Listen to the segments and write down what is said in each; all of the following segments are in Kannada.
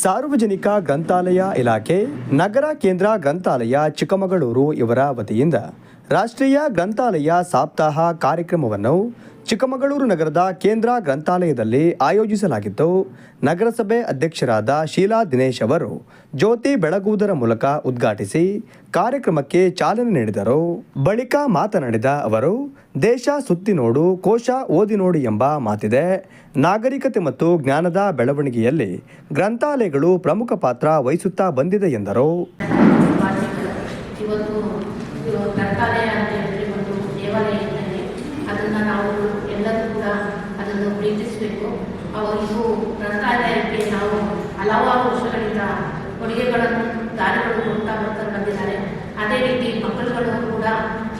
ಸಾರ್ವಜನಿಕ ಗ್ರಂಥಾಲಯ ಇಲಾಖೆ ನಗರ ಕೇಂದ್ರ ಗ್ರಂಥಾಲಯ ಚಿಕ್ಕಮಗಳೂರು ಇವರ ವತಿಯಿಂದ ರಾಷ್ಟ್ರೀಯ ಗ್ರಂಥಾಲಯ ಸಪ್ತಾಹ ಕಾರ್ಯಕ್ರಮವನ್ನು ಚಿಕ್ಕಮಗಳೂರು ನಗರದ ಕೇಂದ್ರ ಗ್ರಂಥಾಲಯದಲ್ಲಿ ಆಯೋಜಿಸಲಾಗಿದ್ದು, ನಗರಸಭೆ ಅಧ್ಯಕ್ಷರಾದ ಶೀಲಾ ದಿನೇಶ್ ಅವರು ಜ್ಯೋತಿ ಬೆಳಗುವುದರ ಮೂಲಕ ಉದ್ಘಾಟಿಸಿ ಕಾರ್ಯಕ್ರಮಕ್ಕೆ ಚಾಲನೆ ನೀಡಿದರು. ಬಳಿಕ ಮಾತನಾಡಿದ ಅವರು, ದೇಶ ಸುತ್ತಿ ನೋಡು, ಕೋಶ ಓದಿ ನೋಡು ಎಂಬ ಮಾತಿದೆ. ನಾಗರಿಕತೆ ಮತ್ತು ಜ್ಞಾನದ ಬೆಳವಣಿಗೆಯಲ್ಲಿ ಗ್ರಂಥಾಲಯಗಳು ಪ್ರಮುಖ ಪಾತ್ರ ವಹಿಸುತ್ತಾ ಬಂದಿದೆ ಎಂದರು. ಅದನ್ನು ಪ್ರೀತಿಸಬೇಕು. ಅವರಿಗೂ ಗ್ರಂಥಾಲಯಕ್ಕೆ ನಾವು ಹಲವಾರು ವರ್ಷಗಳಿಂದ ಕೊಡುಗೆಗಳನ್ನು ದಾನಗಳು ಕೊಡ್ತಾ ಬರ್ತಾ ಬಂದಿದ್ದಾರೆ. ಅದೇ ರೀತಿ ಮಕ್ಕಳುಗಳು ಕೂಡ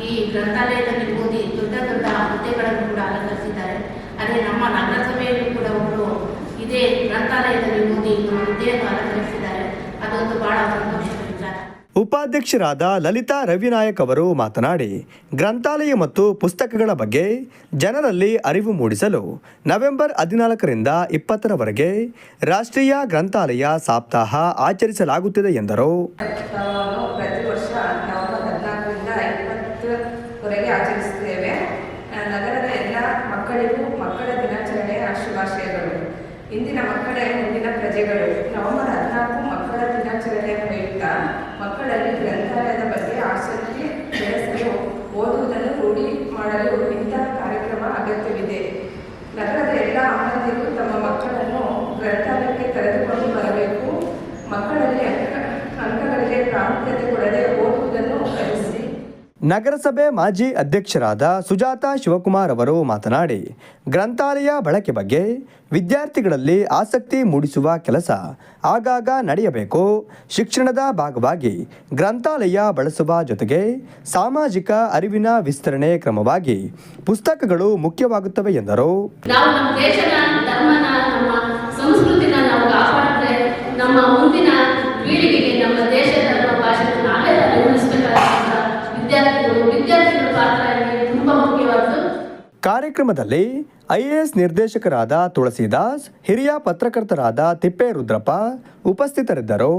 ಈ ಗ್ರಂಥಾಲಯದಲ್ಲಿ ಓದಿ ದೊಡ್ಡ ದೊಡ್ಡ ಹುದ್ದೆಗಳನ್ನು ಕೂಡ ಅಲಂಕರಿಸಿದ್ದಾರೆ. ಅದೇ ನಮ್ಮ ನಗರಸಭೆಯಲ್ಲಿ ಕೂಡ ಒಬ್ಬರು ಇದೇ ಗ್ರಂಥಾಲಯದಲ್ಲಿ ಓದಿ ಹುದ್ದೆಯನ್ನು ಅಲಂಕರಿಸಿದ್ದಾರೆ. ಅದೊಂದು ಬಹಳ ವಿಚಾರ ಉಪಾಧ್ಯಕ್ಷರಾದ ಲಲಿತಾ ರವಿನಾಯಕ್ ಅವರು ಮಾತನಾಡಿ, ಗ್ರಂಥಾಲಯ ಮತ್ತು ಪುಸ್ತಕಗಳ ಬಗ್ಗೆ ಜನರಲ್ಲಿ ಅರಿವು ಮೂಡಿಸಲು ನವೆಂಬರ್ ಹದಿನಾಲ್ಕರಿಂದ ಇಪ್ಪತ್ತರವರೆಗೆ ರಾಷ್ಟ್ರೀಯ ಗ್ರಂಥಾಲಯ ಸಪ್ತಾಹ ಆಚರಿಸಲಾಗುತ್ತಿದೆ ಎಂದರು. ಇಂದಿನ ಮಕ್ಕಳೇ ಮುಂದಿನ ಪ್ರಜೆಗಳು. ನವೆಂಬರ್ ಹದಿನಾಲ್ಕು ಮಕ್ಕಳ ಗ್ರಂಥಾಲಯದ ಆಸಕ್ತಿ ಬೆಳೆಸಲು ಓದುವುದನ್ನು ರೂಢಿ ಮಾಡಲು ಇಂತಹ ಕಾರ್ಯಕ್ರಮ ಅಗತ್ಯವಿದೆ. ನಗರದ ಎಲ್ಲ ಆನಂದಿಗಳು ತಮ್ಮ ಮಕ್ಕಳನ್ನು ಗ್ರಂಥಾಲಯಕ್ಕೆ ಕರೆದುಕೊಂಡು ಬರಬೇಕು. ಮಕ್ಕಳಲ್ಲಿ ನಗರಸಭೆ ಮಾಜಿ ಅಧ್ಯಕ್ಷರಾದ ಸುಜಾತ ಶಿವಕುಮಾರ್ ಅವರು ಮಾತನಾಡಿ, ಗ್ರಂಥಾಲಯ ಬಳಕೆ ಬಗ್ಗೆ ವಿದ್ಯಾರ್ಥಿಗಳಲ್ಲಿ ಆಸಕ್ತಿ ಮೂಡಿಸುವ ಕೆಲಸ ಆಗಾಗ ನಡೆಯಬೇಕು. ಶಿಕ್ಷಣದ ಭಾಗವಾಗಿ ಗ್ರಂಥಾಲಯ ಬಳಸುವ ಜೊತೆಗೆ ಸಾಮಾಜಿಕ ಅರಿವಿನ ವಿಸ್ತರಣೆ ಕ್ರಮವಾಗಿ ಪುಸ್ತಕಗಳು ಮುಖ್ಯವಾಗುತ್ತವೆ ಎಂದರು. ನಮ್ಮ ಮುಂದಿನ ಕಾರ್ಯಕ್ರಮದಲ್ಲಿ ಐಎಎಸ್ ನಿರ್ದೇಶಕರಾದ ತುಳಸಿದಾಸ್ ಹಿರಿಯ ಪತ್ರಕರ್ತರಾದ ತಿಪ್ಪೇರುದ್ರಪ್ಪ ಉಪಸ್ಥಿತರಿದ್ದರು.